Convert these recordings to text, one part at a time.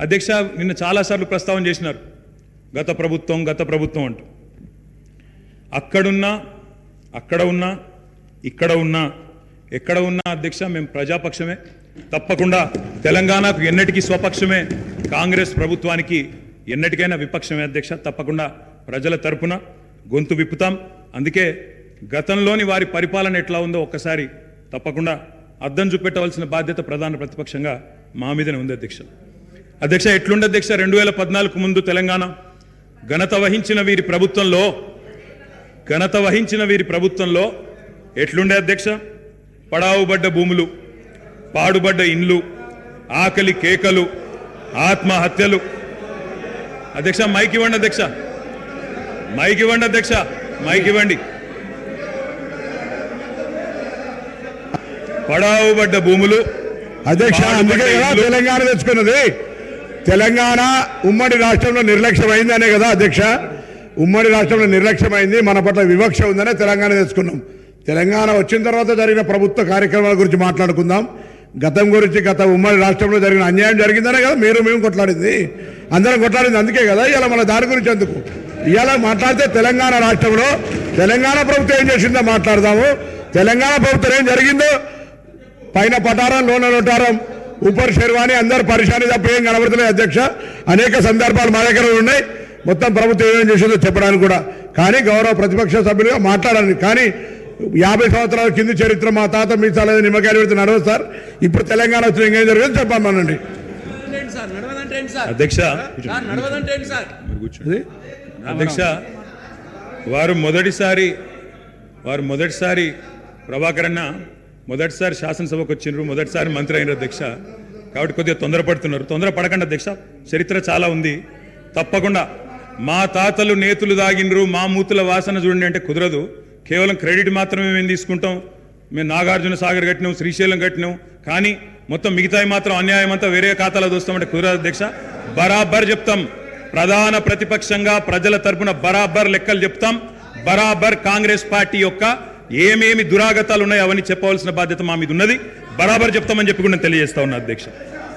అధ్యక్ష నిన్న చాలాసార్లు ప్రస్తావన చేసినారు. గత ప్రభుత్వం గత ప్రభుత్వం అంటూ. అక్కడున్నా అక్కడ ఉన్నా ఇక్కడ ఉన్నా ఎక్కడ ఉన్నా అధ్యక్ష మేము ప్రజాపక్షమే. తప్పకుండా తెలంగాణకు ఎన్నటికీ స్వపక్షమే. కాంగ్రెస్ ప్రభుత్వానికి ఎన్నటికైనా విపక్షమే అధ్యక్ష. తప్పకుండా ప్రజల తరపున గొంతు విప్పుతాం. అందుకే గతంలోని వారి పరిపాలన ఎట్లా ఉందో ఒక్కసారి తప్పకుండా అద్దం చూపెట్టవలసిన బాధ్యత ప్రధాన ప్రతిపక్షంగా మా మీదనే ఉంది అధ్యక్ష. అధ్యక్ష ఎట్లుండే అధ్యక్ష రెండు వేల పద్నాలుగు ముందు తెలంగాణ? ఘనత వహించిన వీరి ప్రభుత్వంలో ఘనత వహించిన వీరి ప్రభుత్వంలో ఎట్లుండే అధ్యక్ష? పడావుబడ్డ భూములు పాడుబడ్డ ఇండ్లు ఆకలి కేకలు ఆత్మహత్యలు. అధ్యక్ష మైక్ ఇవ్వండి అధ్యక్ష. మైక్ ఇవ్వండి అధ్యక్ష. మైక్ ఇవ్వండి. పడావుబడ్డ భూములు అధ్యక్ష. తెలంగాణ తెచ్చుకున్నది. తెలంగాణ ఉమ్మడి రాష్ట్రంలో నిర్లక్ష్యమైందనే కదా అధ్యక్ష? ఉమ్మడి రాష్ట్రంలో నిర్లక్ష్యమైంది మన పట్ల వివక్ష ఉందనే తెలంగాణ తెచ్చుకున్నాం తెలంగాణ వచ్చిన తర్వాత జరిగిన ప్రభుత్వ కార్యక్రమాల గురించి మాట్లాడుకుందాం. గతం గురించి గత ఉమ్మడి రాష్ట్రంలో జరిగిన అన్యాయం జరిగిందనే కదా మీరు మేము కొట్లాడింది. అందరం కొట్లాడింది అందుకే కదా ఇలా మన దాని గురించి ఎందుకు? ఇలా మాట్లాడితే తెలంగాణ రాష్ట్రంలో తెలంగాణ ప్రభుత్వం ఏం చేసిందో మాట్లాడదాము. తెలంగాణ ప్రభుత్వం ఏం జరిగిందో పైన పటారం లోన నొటారం ఉపర్ శర్వాణి అందరు పరిశాని తప్ప ఏం కనబడుతున్నాయి అధ్యక్ష? అనేక సందర్భాలు మా దగ్గర ఉన్నాయి. మొత్తం ప్రభుత్వం ఏమేం చేసిందో చెప్పడానికి కూడా. కానీ గౌరవ ప్రతిపక్ష సభ్యులుగా మాట్లాడాలి. కానీ యాభై సంవత్సరాల కింది చరిత్ర మా తాత మీ చాలా నిమ్మకాయలు పెడితే నడవదు సార్. ఇప్పుడు తెలంగాణ వచ్చిన ఇంకేం జరిగిందో చెప్పమనండి అధ్యక్ష అధ్యక్ష వారు మొదటిసారి వారు మొదటిసారి ప్రభాకర్ అన్న మొదటిసారి శాసనసభకు వచ్చిండ్రు మొదటిసారి మంత్రి అయిన అధ్యక్ష కాబట్టి కొద్దిగా తొందరపడుతున్నారు. తొందరపడకండి అధ్యక్ష చరిత్ర చాలా ఉంది. తప్పకుండా. మా తాతలు నేతులు దాగిండ్రు మా మూతుల వాసన చూడండి అంటే కుదరదు. కేవలం క్రెడిట్ మాత్రమే మేము తీసుకుంటాం. మేము నాగార్జున సాగర్ కట్టినాం శ్రీశైలం కట్టినాం. కానీ మొత్తం మిగతాయి మాత్రం అన్యాయం అంతా వేరే ఖాతాలో చూస్తామంటే కుదరదు అధ్యక్ష బరాబర్ చెప్తాం. ప్రధాన ప్రతిపక్షంగా ప్రజల తరపున బరాబర్ లెక్కలు చెప్తాం. బరాబర్ కాంగ్రెస్ పార్టీ యొక్క ఏమేమి దురాగతాలు ఉన్నాయో అవన్నీ చెప్పవలసిన బాధ్యత మా మీద ఉన్నది. బరాబర్ చెప్తామని చెప్పి కూడా నేను తెలియజేస్తా ఉన్నా అధ్యక్ష.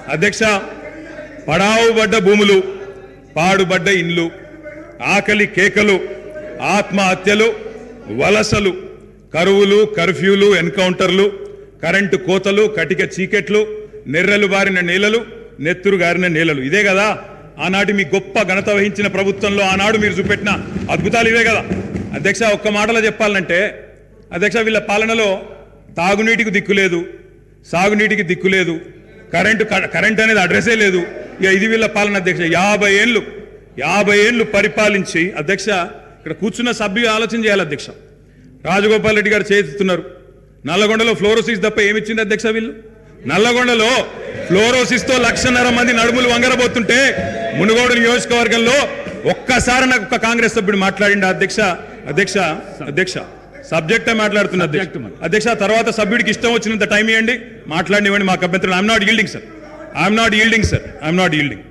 అధ్యక్ష పడావుబడ్డ భూములు పాడుబడ్డ ఇండ్లు ఆకలి కేకలు ఆత్మహత్యలు వలసలు కరువులు కర్ఫ్యూలు ఎన్కౌంటర్లు కరెంటు కోతలు కటిక చీకెట్లు నెర్రలు బారిన నేలలు నెత్తురు గారిన నేలలు. ఇదే కదా ఆనాటి మీ గొప్ప ఘనత వహించిన ప్రభుత్వంలో ఆనాడు మీరు చూపెట్టిన అద్భుతాలు ఇవే కదా. అధ్యక్ష ఒక్క మాటలో చెప్పాలంటే అధ్యక్ష వీళ్ళ పాలనలో తాగునీటికి దిక్కు లేదు సాగునీటికి దిక్కు లేదు కరెంటు కరెంట్ అనేది అడ్రస్సే లేదు. ఇక ఇది వీళ్ళ పాలన అధ్యక్ష. యాభై ఏళ్ళు యాభై ఏళ్ళు పరిపాలించి అధ్యక్ష ఇక్కడ కూర్చున్న సభ్యులు ఆలోచన చేయాలి అధ్యక్ష. రాజగోపాల్ రెడ్డి గారు చేతున్నారు నల్లగొండలో ఫ్లోరోసిస్ తప్ప ఏమిచ్చింది అధ్యక్ష వీళ్ళు? నల్లగొండలో ఫ్లోరోసిస్తో లక్షన్నర మంది నడుములు వంగరబోతుంటే మునుగోడు నియోజకవర్గంలో ఒక్కసారి నాకు ఒక కాంగ్రెస్ సభ్యుడు మాట్లాడిండు అధ్యక్ష? అధ్యక్ష అధ్యక్ష. సబ్జెక్టే మాట్లాడుతున్న అధ్యక్ష అధ్యక్ష తర్వాత సభ్యుడికి ఇష్టం వచ్చినంత టైం ఇవ్వండి మాట్లాడినివ్వండి మాకు అభ్యంతరం I'm not yielding sir I'm not yielding sir I'm not yielding